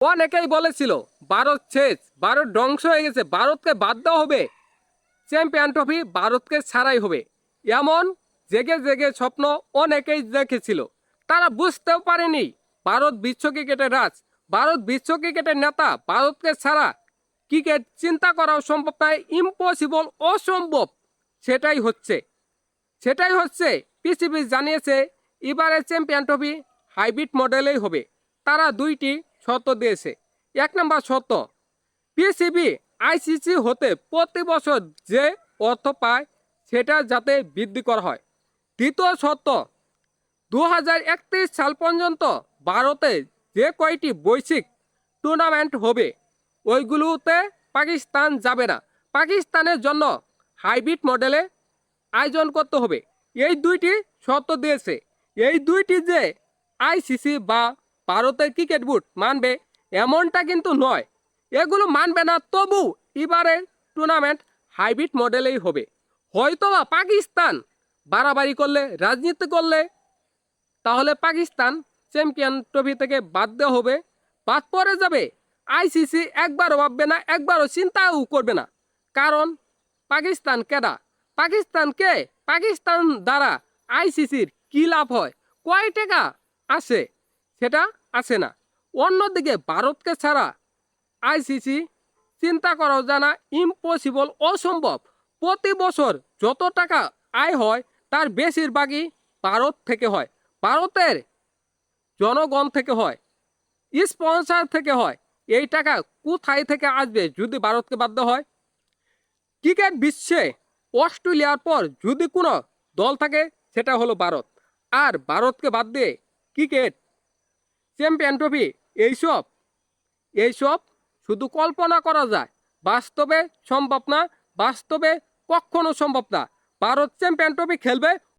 অনেকেই বলেছিল, ভারত শেষ, ভারত ধ্বংস হয়ে গেছে, ভারতকে বাদ দেওয়া হবে। চ্যাম্পিয়ন ট্রফি ভারতকে ছাড়াই হবে। এমন জেগে জেগে স্বপ্ন অনেকেই দেখেছিল। তারা বুঝতেও পারেনি, ভারত বিশ্ব ক্রিকেটের রাজ, ভারত বিশ্ব ক্রিকেটের নেতা, ভারতকে ছাড়া ক্রিকেট চিন্তা করাও সম্ভব নয় ইম্পসিবল অসম্ভব। সেটাই হচ্ছে। সেটাই হচ্ছে, পিসিবি জানিয়েছে এবারে চ্যাম্পিয়ন ট্রফি হাইব্রিড মডেলেই হবে। তারা দুইটি শর্ত দিয়েছে। এক নম্বর শর্ত পিসিবি আইসিসি হতে প্রতি বছর যে অর্থ পায় সেটা যাতে বৃদ্ধি করা হয়। দ্বিতীয় শর্ত দু সাল পর্যন্ত ভারতে যে কয়টি বৈশ্বিক টুর্নামেন্ট হবে, ওইগুলোতে পাকিস্তান যাবে না। পাকিস্তানের জন্য হাইব্রিড মডেলে আয়োজন করতে হবে। এই দুইটি শর্ত দিয়েছে। এই দুইটি যে আইসিসি বা ভারতের ক্রিকেট বোর্ড মানবে, এমনটা কিন্তু নয়। এগুলো মানবে না, তবু এবারে টুর্নামেন্ট হাইব্রিড মডেলেই হবে। হয়তোবা পাকিস্তান বাড়াবাড়ি করলে, রাজনীতি করলে, তাহলে পাকিস্তান চ্যাম্পিয়ন ট্রফি থেকে বাদ দেওয়া হবে। বাদ পড়ে যাবে আইসিসি একবারও ভাববে না, একবারও চিন্তাও করবে না। কারণ পাকিস্তান কেডা পাকিস্তান কে? পাকিস্তান দ্বারা আইসিসির কী লাভ হয়? কয় টাকা আসে সেটা আসে না। অন্যদিকে ভারতকে ছাড়া আইসিসি চিন্তা করাও জানা ইম্পসিবল অসম্ভব। প্রতি বছর যত টাকা আয় হয়, তার বেশিরভাগই ভারত থেকে হয়। ভারতের জনগণ থেকে হয় স্পন্সার থেকে হয়। এই টাকা কোথায় থেকে আসবে যদি ভারতকে বাধ্য হয়? ক্রিকেট বিশ্বে অস্ট্রেলিয়ার পর যদি কোনো দল থাকে, সেটা হলো ভারত। আর ভারতকে বাদ দিয়ে ক্রিকেট চ্যাম্পিয়ন ট্রফি এইসব এইসব শুধু কল্পনা করা যায়। বাস্তবে সম্ভব না, বাস্তবে কখনো সম্ভব না। ভারত চ্যাম্পিয়ন ট্রফি খেলবে।